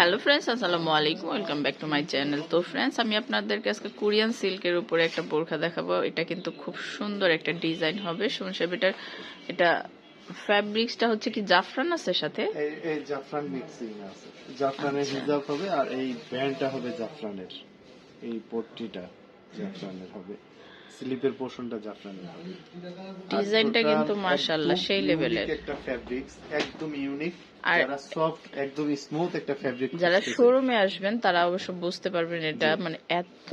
Hello friends আসসালামু আলাইকুম welcome back to my channel তো ফ্রেন্ডস আমি আপনাদেরকে আজকে কোরিয়ান সিল্কের উপরে একটা বোরখা দেখাবো। এটা কিন্তু খুব সুন্দর একটা ডিজাইন হবে। সুনসেবিটার এটা এটা ফ্যাব্রিক্সটা হচ্ছে কি জাফরান আছে সাথে? এই এই জাফরান মিক্সিং আছে। জাফরানের হিজাব হবে আর এই ব্যান্ডটা হবে জাফরানের। এই পট্টিটা জাফরানের হবে। স্লিপের পোর্শনটা জাফরানের হবে। ডিজাইনটা কিন্তু মাশাআল্লাহ সেই লেভেলের একটা ফ্যাব্রিক্স একদম ইউনিক আর- যারা সফট একদম স্মুথ একটা ফ্যাব্রিক যারা শোরুমে আসবেন তারা অবশ্য বুঝতে পারবেন এটা মানে এত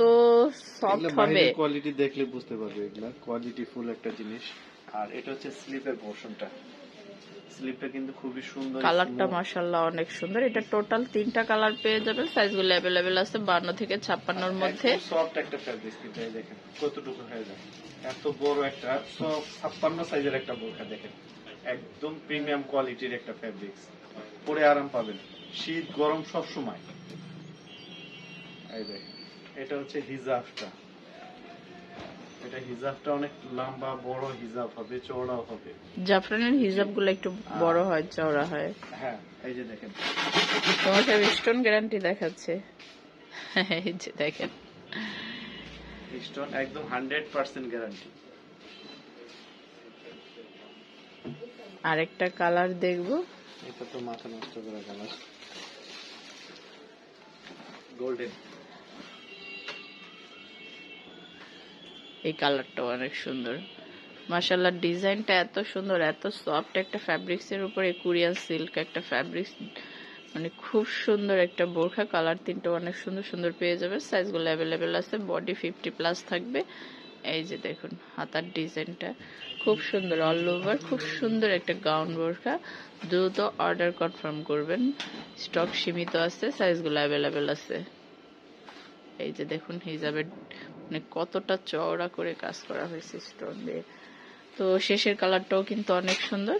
সফট হবে। কোয়ালিটি দেখলে বুঝতে পারবে এগুলা। কোয়ালিটি ফুল একটা জিনিস। আর এটা হচ্ছে স্লিপের পোর্শনটা স্লিপটা কিন্তু খুবই সুন্দর কালারটা মাশাআল্লাহ অনেক সুন্দর। এটা টোটাল তিনটা কালার পেয়ে যাবেন। সাইজগুলো অ্যাভেলেবেল আছে বান্ন থেকে ছাপ্পান্নর মধ্যে। সফট একটা ফ্যাব্রিক কিন্তু এই দেখেন কতটুকু হয়ে যায়। এত বড় একটা ছাপ্পান্ন সাইজের একটা বোরখা দেখেন। একদম প্রিমিয়াম কোয়ালিটির একটা ফ্যাব্রিক্স পরে আরাম পাবেন। শীত গরম সব সময় এই দেখেন এটা হচ্ছে হিজাবটা। এটা হিজাবটা অনেক লম্বা বড় হিজাব হবে চওড়াও হবে। জাফরানের হিজাবগুলো একটু বড় হয় চওড়া হয়। হ্যাঁ এই যে দেখেন। তোমার সব স্টোন গ্যারান্টি দেখাচ্ছে। এই যে দেখেন। স্টোন একদম হান্ড্রেড পার্সেন্ট গ্যারান্টি। আরেকটা কালার দেখব। এটা তো মাথা নষ্ট করা কালার গোল্ডেন এই কালারটা অনেক সুন্দর। মাশাল্লাহ ডিজাইনটা এত সুন্দর, এত সফট একটা ফ্যাব্রিক্স এর উপরে কোরিয়ান সিল্ক একটা ফ্যাব্রিক্স মানে খুব সুন্দর একটা বোরখা, কালার তিনটা অনেক সুন্দর সুন্দর পেয়ে যাবে। সাইজগুলো অ্যাভেলেবেল আছে, বডি ফিফটি প্লাস থাকবে। এই যে দেখুন, হাতার ডিজাইনটা খুব সুন্দর অল ওভার খুব সুন্দর একটা গাউন বোরখা। দ্রুত অর্ডার কনফার্ম করবেন। স্টক সীমিত আছে, সাইজগুলো অ্যাভেলেবেল আছে। এই যে দেখুন, হিজাবের মানে কতটা চওড়া করে কাজ করা হয়েছে স্টোন দিয়ে। তো শেষের কালারটাও কিন্তু অনেক সুন্দর।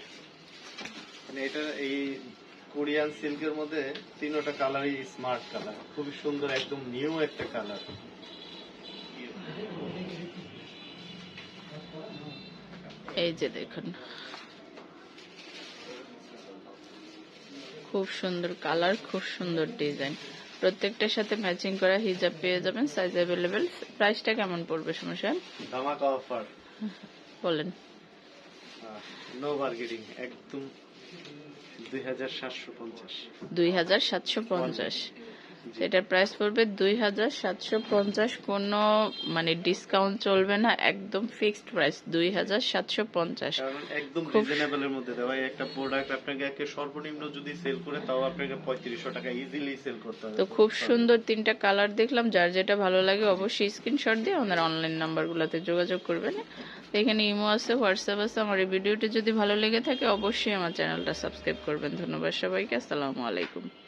মানে এটা এই কোরিয়ান সিল্কের মধ্যে তিনটা কালারই স্মার্ট কালার খুবই সুন্দর একদম নিউ একটা কালার এই যে দেখুন। খুব সুন্দর কালার খুব সুন্দর ডিজাইন প্রত্যেকটার সাথে ম্যাচিং করা হিজাব পেয়ে যাবেন সাইজ অ্যাভেলেবেল প্রাইসটা কেমন পড়বে সমস্যা ধামাকা অফার বলেন। নো বার্গেটিং একদম দুই হাজার সাতশো পঞ্চাশ। দুই হাজার সাতশো পঞ্চাশ। এটার প্রাইস পড়বে দুই হাজার সাতশো পঞ্চাশ। কোনো মানে ডিসকাউন্ট চলবে না একদম ফিক্সড প্রাইস দুই হাজার সাতশো পঞ্চাশ। একদম খুব- রিজনেবল এর মধ্যে দেওয়া। একটা প্রোডাক্ট আপনাকে একে সর্বনিম্ন যদি সেল করে তাও আপনাকে পঁয়ত্রিশশো টাকা ইজিলি সেল করতে হবে। তো খুব সুন্দর তিনটা কালার দেখলাম। যার যেটা ভালো লাগে অবশ্যই স্ক্রিনশট দিয়ে আমাদের অনলাইন নাম্বারগুলোতে যোগাযোগ করবেন। এখানে ইমো আছে হোয়াটসঅ্যাপ আছে। আমার এই ভিডিওটি যদি ভালো লেগে থাকে অবশ্যই আমার চ্যানেলটা সাবস্ক্রাইব করবেন। ধন্যবাদ সবাইকে। আসসালামু আলাইকুম।